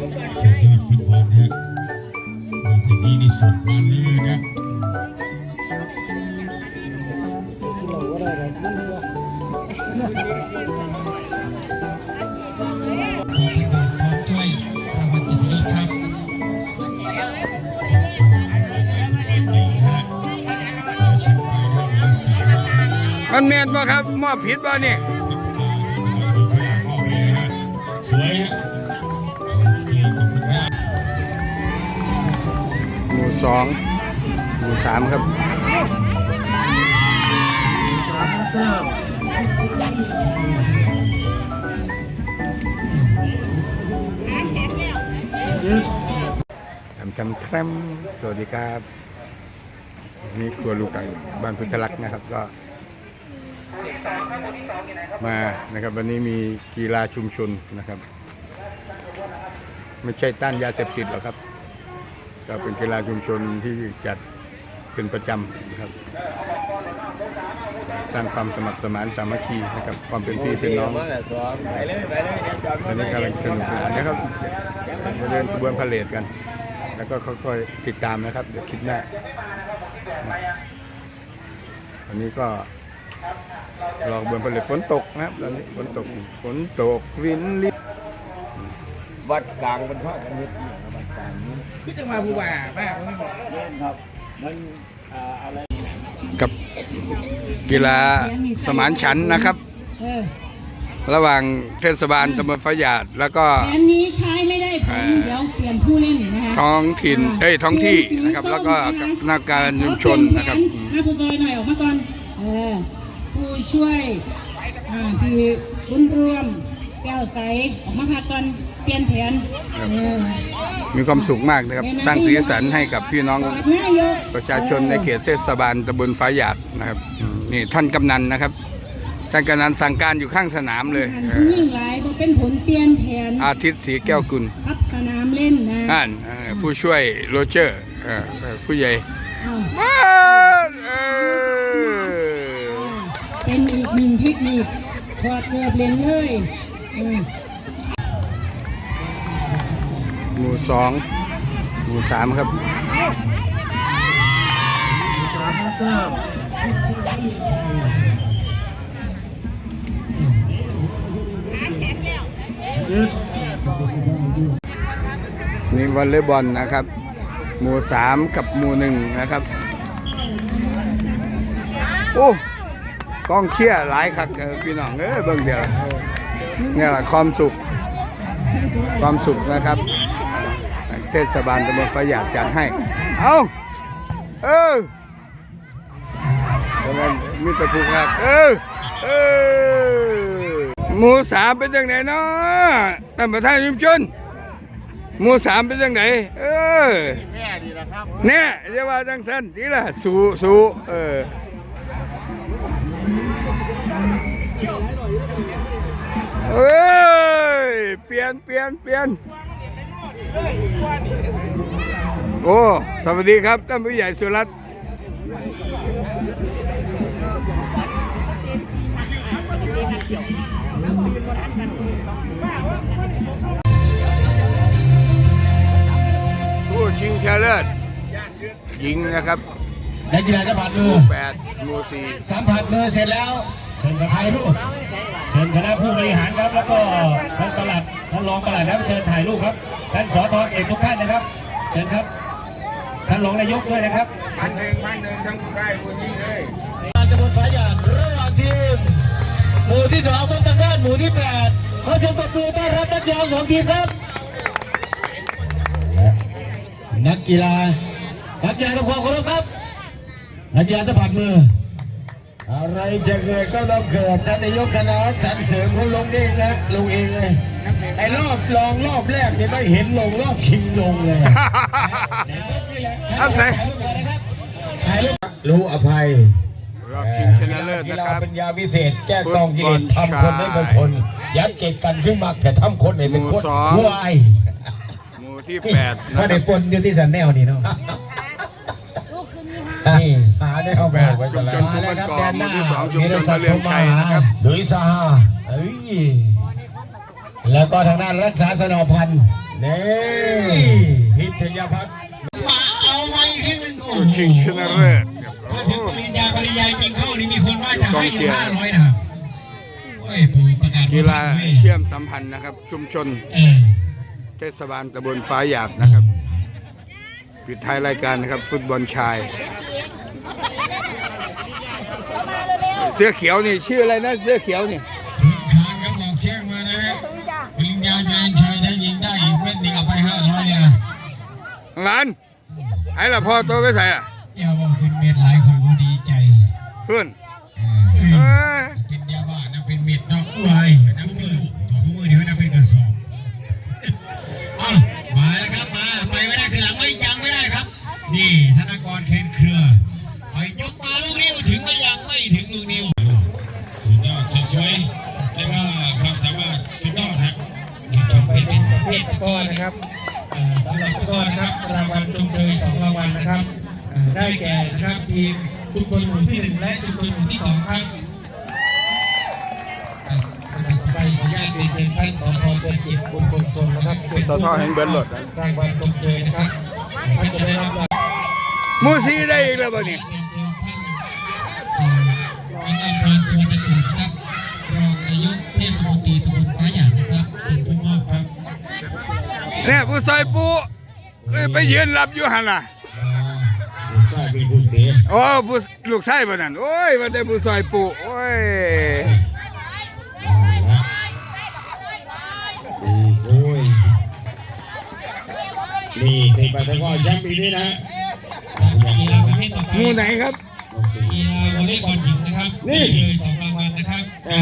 ผมเปิดให้ฟุตบอลฮะเพลงนี้นี่สุดมันเลยนะมันแมนป่ครับมอบผิดป่ะเนี่ย สองหมู่สามครับทำทำทำสวัสดีครับ นี่ครัวลูกไก่บ้านพุทธลักษณ์นะครับก็มานะครับวันนี้มีกีฬาชุมชนนะครับ ไม่ใช่ต้านยาเสพติดหรอกครับ ก็เป็นกีฬาชุมชนที่จัดเป็นประจำนะครับ สร้างความสมัครสมานสามัคคีนะครับความเป็นพี่เป็นน้องอันนี้กำลังสนุกสนานนะครับจะเดินขบวนพาเลทกัน แล้วก็ค่อยๆติดตามนะครับ เดี๋ยวคลิปหน้าวันนี้ก็รอขบวนพาเลทฝนตกนะครับตอนนี้ฝนตกฝนตกวินลิวัดกลางบรรพกันนิด กลางนี่คือจะมาผู้ว่าแม่เขาไม่บอกเล่นครับ มันอ่าอะไรกับกีฬาสมานฉันท์นะครับระหว่างเทศบาลตำบลฟ้าหยาดแล้วก็ แผนนี้ใช้ไม่ได้ผลเดี๋ยวเปลี่ยนผู้เล่นนะคะท้องถิ่นเอ้ยท้องที่นะครับ แล้วก็นักการชุมชนนะครับมาผู้ซอยหน่อยออกมาก่อนเออผู้ช่วยอ่าที่บุญรวม แก้วใสออกมาพักก่อน เปลี่ยนแผนเออมีความสุขมากนะครับสร้างสีสันให้กับพี่น้องกอดนายกประชาชนในเขตเทศบาลตำบลฟ้าหยาดนะครับอืมนี่ท่านกำนันนะครับท่านกำนันสั่งการอยู่ข้างสนามเลยเอผู้อยิ่งหลายบ่เป็นผลเปลี่ยนแผนอาทิตย์สีแก้วกุลพับสนามเล่นนะอ่านเออผู้ช่วยโรเจอร์เออเออผู้ใหญ่อ้าวบ้านเออเป็นอีกหนึ่งเทคนิคถอดเกือบเล่นเลยอืม ห มู่สองหมู่สามครับนี่วอลเลย์บอลนะครับ หมู่สามกับหมู่หนึ่งนะครับ โอ้กองเชียร์หลายคักพี่น้องเอ้เบิ่งเดียวเนี่ยแหละความสุข ความสุขนะครับ ศบาลตำบลฟ้ายาดจัดให้ เอาเออตรงนั้นมีแตะผูกหักเออเออหมู่สามเป็นยังไงเนาะท่านประธานชุมชนหมู่สามเป็นยังไงเออแค่ดีละครับเนี่ยจะว่าจังสันทีละสู้สู้เออเอ้ยเปลี่ยนเปลี่ยนเปลี่ยน โอ้ สวัสดีครับท่านผู้ใหญ่สุรัตน์ผู้ชิงชนะเลิศหญิงนะครับนักกีฬาจะผ่านมือแปดหมู่สี่สัมผัสมือเสร็จแล้วเชิญกับถ่ายรูปเชิญคณะผู้บริหารครับ แล้วก็ท่านประหลัดท่านรองประหลัดนะครับเชิญถ่ายรูปครับ ท่านสอทอเอกทุกท่านนะครับ เชิญครับ ท่านรองนายกด้วยนะครับพันหนึ่งพันหนึ่งทั้งผู้ชายผู้หญิงเลยตำบลฝาหยาดระหว่างทีม หมู่ที่สองพบทางด้านหมู่ที่แปดขอเสียงตบมือต้อนรับนักกีฬาสองทีมครับ นักกีฬา นักกีฬาทุกคนเคารพครับ นักกีฬาสะพัดมืออะไรจะเกิดก็ต้องเกิดท่านนายกคณะสรรเสริมเขาลงเองนะลงเองเลย ไอ้รอบรองรอบแรกเนี่ยไม่เห็นลงรอบชิงลงเลยนี่แหละครับไหนถ่ายรูปรู้อภัยรอบชิงชนะเลิศนะครับกีฬาปัญญาพิเศษแก้กองกิเลสทำคนให้เป็นคน ยัดเกตกันขึ้นมาแต่ทำคนให้เป็นคนหมู่สองวายหมู่ที่แปดนะว่าคได้รับปนอยู่ที่สันแนวนี่เนาะนี่หาได้เอาแบบไว้ชุมชนมาผู้แล้วบันครับกอแดงนหหมู่น้าที่สองชุมมีชรนศัมะกดิ์เรืองมาชัยนะครับลุยซาฮาเอ้ย แล้วก็ทางด้านรักษาสนอพันธ์นี่พิทยาพัฒน์มาเอาไว้ที่มันโอ้ผู้โหชิงชนะเลิศครับถ้าถึงปริญญาปริญญาจริงเข้านี่มีคนว่าจะให้อยู่ห้าร้อยนะครับโอ้ยปู่ประกาศกีฬาเว้ยเชื่อมสัมพันธ์นะครับ ชุมชนเออเทศบาลตำบลฟ้าหยาบนะครับปิดท้ายรายการนะครับ ฟุตบอลชาย เสื้อเขียวนี่ชื่ออะไรนะเสื้อเขียวนี่ งานไอ้ละพ่อตัวไปใส่อะอย่าบอกเป็นเม็ดหลายคนก็ดีใจเพื่อนเออเอเอ้อยเป็นยาบ้านะเป็นเม็ดนอกอ้วยนะเป็นลูกตัวคู่มือเดียวนะเป็นกระสอบอ้าวมาแล้วครับมาไปไม่ได้คือหลังไม่ยังไม่ได้ครับ นี่ธนากรเคนเครือไปยกมาลูกนิ้วถึงไม่ยังไม่ถึงลูกนิ้วสุดยอดสวยๆและก็ความสามารถสุดยอดครับชมเพชรเพชรตะกอนนะครับเอ่อ สำหรับตะกอนนะครับรางวัลชมเชยสองรางวัลนะครับเอ่อได้แก่นะครับทีมชุมชนหมู่ที่หนึ่งและชุมชนหมู่ที่สองครับไปขออนุญาตเรียนเชิญท่านสทจันจิตบุญคงชนนะครับสทแห่งเบิร์ดรถรางวัลชมเชยนะครับท่านจะได้รับรางวัลมูซีได้อีกแล้วบ่นี่เรียนเชิญท่านเอ่ออังอภรสวรรณกูลนะครับรองนายกเทศมนตรีตำบล เนี่ยผู้ซอยปูเอ้ยไปยืนรับอยู่หันล่ะใช่เป็นผู้เตะโอ้ผู้ลูกชายบ่นั่นโอ้ยมาได้ผู้ซอยปูโอ้ยโอ้ยนี่สิบแปดตะก้อแชมป์ปีนี้นะกีฬาประเภทต่อไปหมู่ไหนครับกีฬาวอลเลย์บอลหญิงนะครับนี่นี่เลยสองรางวัลนะครับอ่า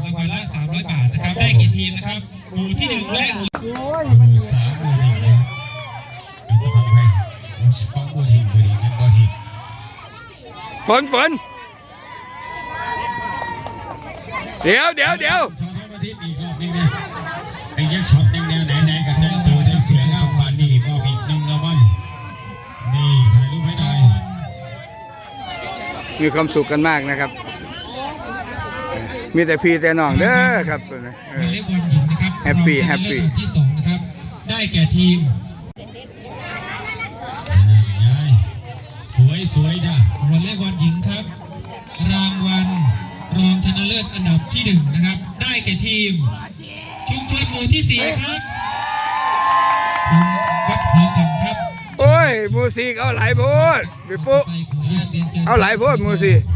รางวัลละ300บาทนะครับได้กี่ทีมนะครับ หมู่ที่หนึ่งและหมู่หมู่สามหมู่หนึ่งนะครับเราก็ทำให้หมู่สองหมู่หนึ่งหมู่หนึ่งนั่นบอลหินฝนฝนเดี๋ยวเดี๋ยวเดี๋ยวสองท้องอาทิตย์อีกรอบนึงนะไอ้ยักษ์ช็อตแนวๆไหนกับทั้งตัวทั้งเสือเงาบานนี่มอบอีกหนึ่งรางวัลนี่ถ่ายรูปให้ได้มีความสุขกันมากนะครับ มีแต่พี่แต่น้องเด้อครับเอวอลอเลย์บอลหญิงนะครับ Happy รองชนะ Happy เลิศที่สองนะครับ ได้แก่ทีมยายสวยสวยจ้ะวอลเลย์บอลหญิงครับ รางวัลรองชนะเลิศอันดับที่หนึ่งนะครับ ได้แก่ทีม ชุมชนหมู่ที่สี่ครับคุณวัดหอของครับโอ้ยมูสิกเอาหลายโพดพี่ปุ๊ไปขออนุญาตเรียนเชิญเอาหลายโพดมูสิพรศักดิ์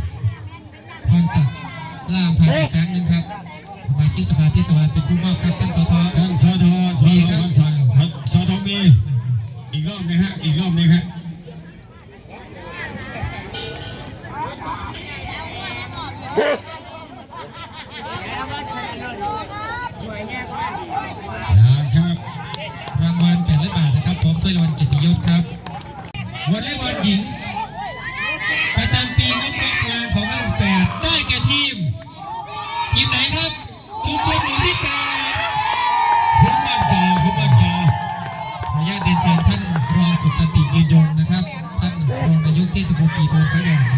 ล่ามพันอีกครั้งหนึ่งครับ สมาชิกสภาเทศบาลเป็นผู้มอบครับท่านสทท่านสทสทพรศักดิ์สทมีอีกรอบนึงฮะอีกรอบนึงฮะนะครับรางวัลแปดร้อยบาทนะครับพร้อมถ้วยรางวัลเกียรติยศครับวอลเลย์บอลหญิง ทีมไหนครับชุมชนหมู่ที่แปดคุ้มบางจอคุ้มบางจอขออนุญาตเรียนเชิญท่านรองสุขสติยืนยงนะครับ ท่านรองนายกเทศมนตรีตำบลพระยางน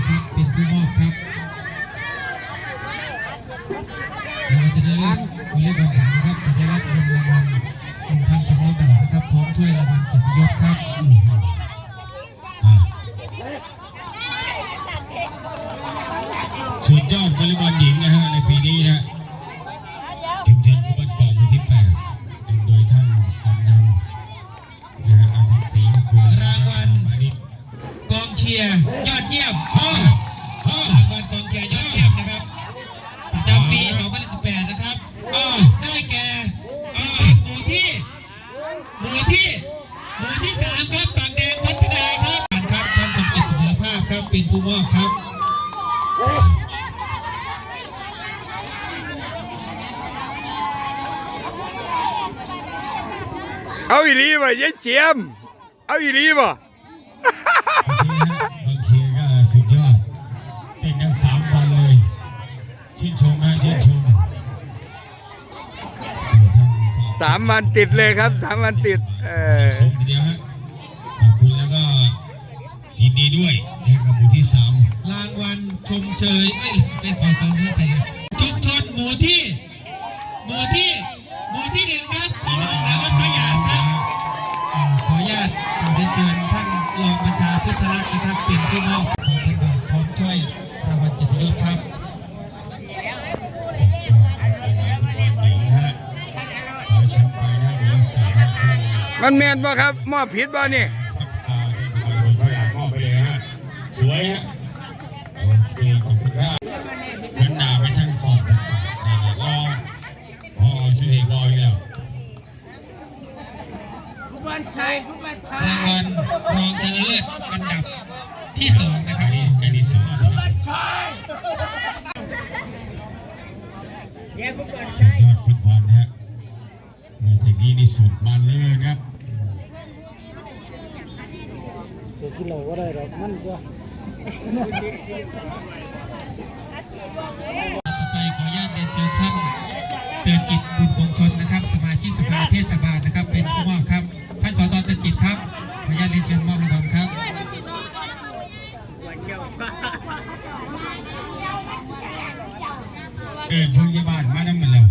นี้นะชุมชนกุบันเกาะหมู่ที่8นำโดยท่านกำนันนะฮะอาทิตย์ศรีคุณรางวัลกองเชียร์ยอดเยี่ยมรางวัลกองเชียร์ยอดเยี่ยมนะครับประจำปี2018นะครับอ่าได้แก่อ่าหมู่ที่หมู่ที่หมู่ที่สามครับปากแดงพัฒนาครับครับท่านสมเกียรติเสมอภาพครับเป็นผู้มอบครับ เอาอีหลีบ่ยายเจียม เอาอีหลีบ่บางเชียร์ก็สุดยอดเต้นทั้งสามวันเลย ชื่นชมนะชื่นชมสามวันติดเลยครับสามวันติด เออสมทีเดียวฮะขอบคุณแล้วก็ยินดีด้วยนะครับหมู่ที่สามรางวัลชมเชยเอ้ยไม่ขอความเพื่อไทยชุมชนหมู่ที่ หมู่ที่ หมู่ที่หนึ่งครับของโรงงานวัดพระยาครับ รักนะครับเป็นผู้มอบของทางพร้อมช่วยรางวัลเกียรติยศครับมันแมนบ่ครับมอบผิดบ่นี่สวยฮะ รองชนะเลิศอันดับที่สองนะครับอันนี้สองสองสุดยอดฟุตบอลนะฮะในเทคนิคนี่สุดมันเลยครับเสือกินเหล้าก็ได้หรอกมันก็ต่อไปขออนุญาตเรียนเชิญท่านเตือนจิตบุญคงชนนะครับ สมาชิกสภาเทศบาลนะครับ เป็นผู้มอบครับ ท่านสสเตือนจิตครับ เรียนเชิญมอบรางวัลครับเออพยาบาลมานั่นมันแล้ว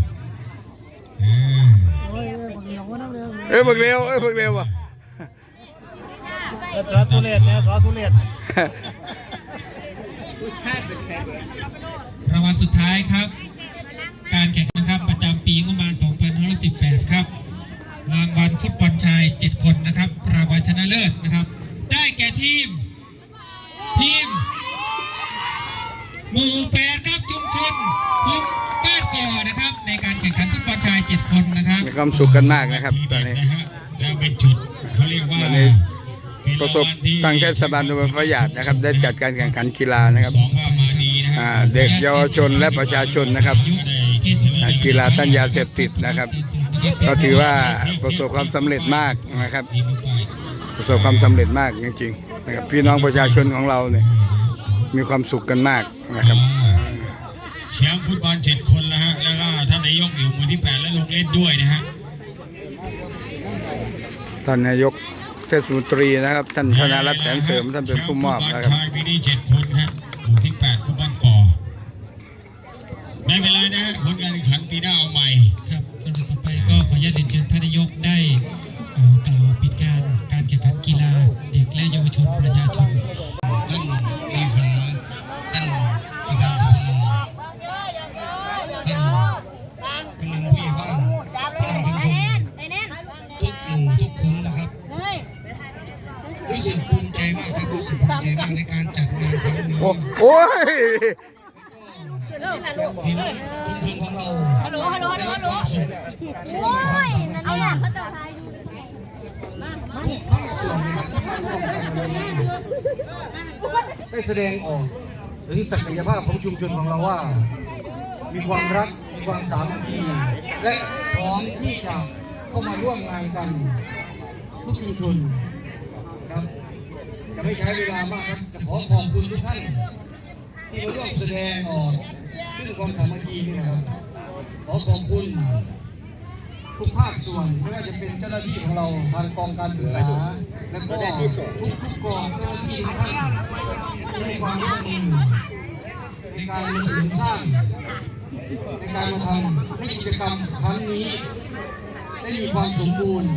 เออเอ้ยเบิ่งเร็วเอ้ยเบิ่งเร็วว่ะขอทุเรศเนี่ยขอทุเรศรางวัลสุดท้ายครับ การแข่งขันนะครับประจำปีงบประมาณ 2518 ครับ รางวัลฟุตบอลชาย7คนนะครับรางวัลชนะเลิศนะครับ ได้แก่ทีม ทีม หมู่แปดครับชุมชนคุ้มบ้านก่อนะครับ ในการแข่งขันฟุตบอลชาย7คนนะครับมีความสุขกันมากนะครับทีตอนเด็ดนี้นะฮะแล้วเป็นจุดเขาเรียกว่าตอนนี้ เป็นประสบางวัลที่ทางเทศบาลตำบลพระหยาดนะครับ ได้จัดการแข่งขันกีฬานะครับ สองว่ามาดีนะฮะอ่าเด็กเยาวชนและประชาชนนะครับ อ่ากีฬาต้านยาเสพติดนะครับ ก็ถือว่าประสบความสำเร็จมากนะครับ ประสบความสำเร็จมากจริงๆนะครับพี่น้องประชาชนของเราเนี่ยมีความสุขกันมากนะครับแชมป์ฟุตบอลเจ็ดคนแล้วฮะแล้วก็ท่านนายกอยู่มือที่แปดและลงเล่นด้วยนะฮะท่านนายกเทศมนตรีนะครับ ท่านธนรัตน์แสนเสริมท่านเป็นผู้มอบนะครับแชมป์ฟุตบอลชายปีนี้เจ็ดคนฮะหมู่ที่แปดฟุตบอลก่อไม่เป็นไรนะฮะผลการแข่งขันปีหน้าเอาใหม่ครับ ญาตเรียนเชิญท่านนายกได้กล่าวปิดการการแข่งขันกีฬาเด็กและเยาวชนประชาชน ได้แสดงออกถึงศักยภาพของชุมชนของเราว่า มีความรัก มีความสามัคคีและพร้อมที่จะเข้ามาร่วมงานกันทุกชุมชนครับจะไม่ใช้เวลามากครับจะขอขอบคุณทุกท่าน ที่มาร่วมแสดงออกซึ่งความสามัคคีนี่นะครับขอขอบคุณทุกภาคส่วนไม่ว่าจะเป็นเจ้าหน้าที่ของเราทางกองการศึกษา และก็ทุกทุกกองเจ้าหน้าที่ทุกท่านที่ให้ความร่วมมือในการมาเสริมสร้างในการมาทำให้กิจกรรมครั้งนี้ ได้มีความสมบูรณ์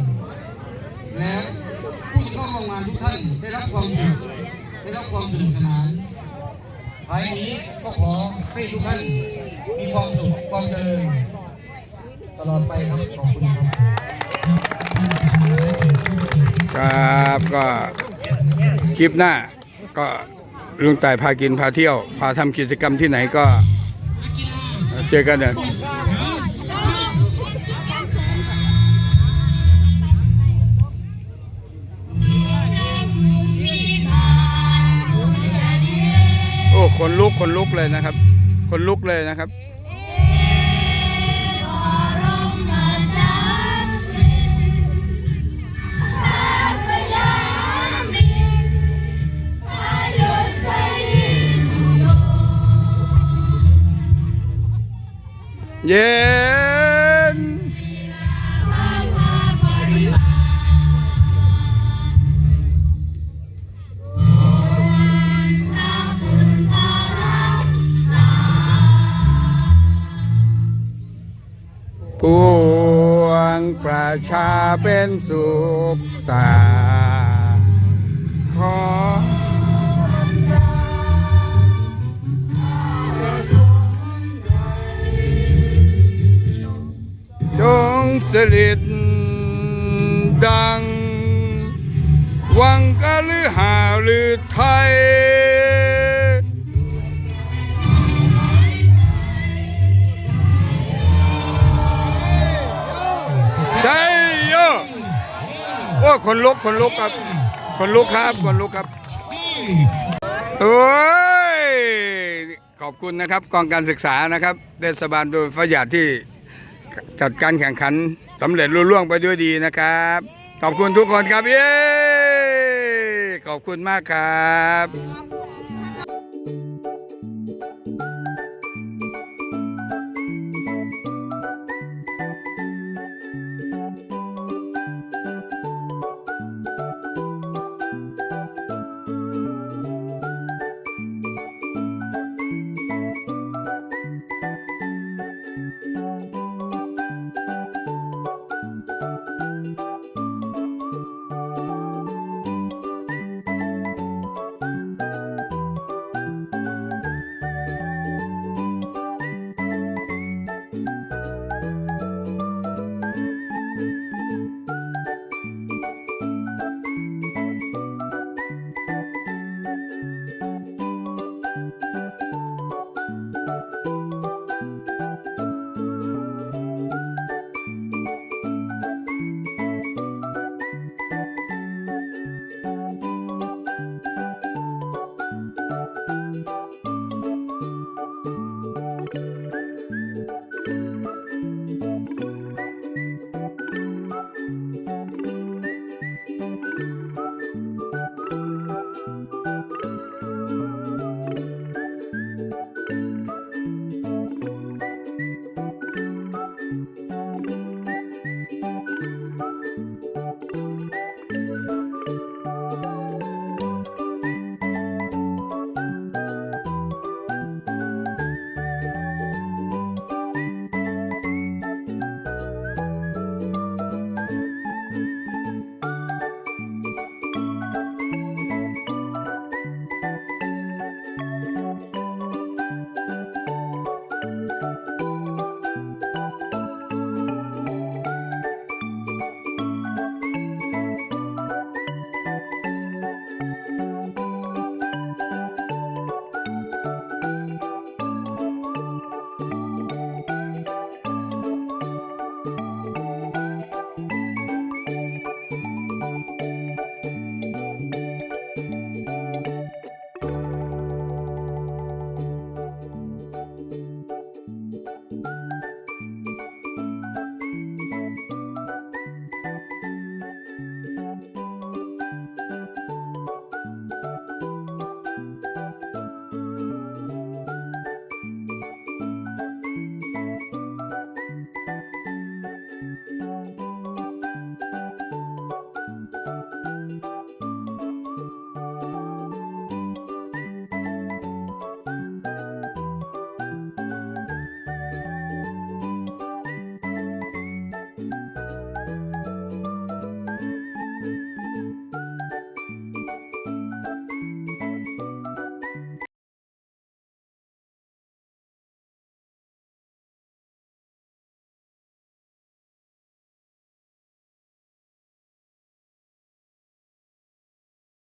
และผู้ที่เข้าร่วมงานทุกท่านได้รับความสุขได้รับความสนุกสนานท้ายนี้ก็ขอให้ทุกท่านมีความสุขความเจริญตลอดไปครับขอบคุณครับ ครับก็คลิปหน้าก็ลุงต่ายพากินพาเที่ยว พาทำกิจกรรมที่ไหนก็ เจอกันเนี่ยโอ้คนลุกคนลุกเลยนะครับ คนลุกเลยนะครับ เย็นปวงประชาเป็นสุขสาขอ สลิดดัง วังกะลือหาลือไทย ใช่โยโอ้คนลุกคนลุกครับคนลุกครับคนลุกครับโอ้ยขอบคุณนะครับกองการศึกษานะครับเทศบาลโดยฟหยาดที่ จัดการแข่งขันสำเร็จรุ่ล่วงไปด้วยดีนะครับ ขอบคุณทุกคนครับเย้ขอบคุณมากครับ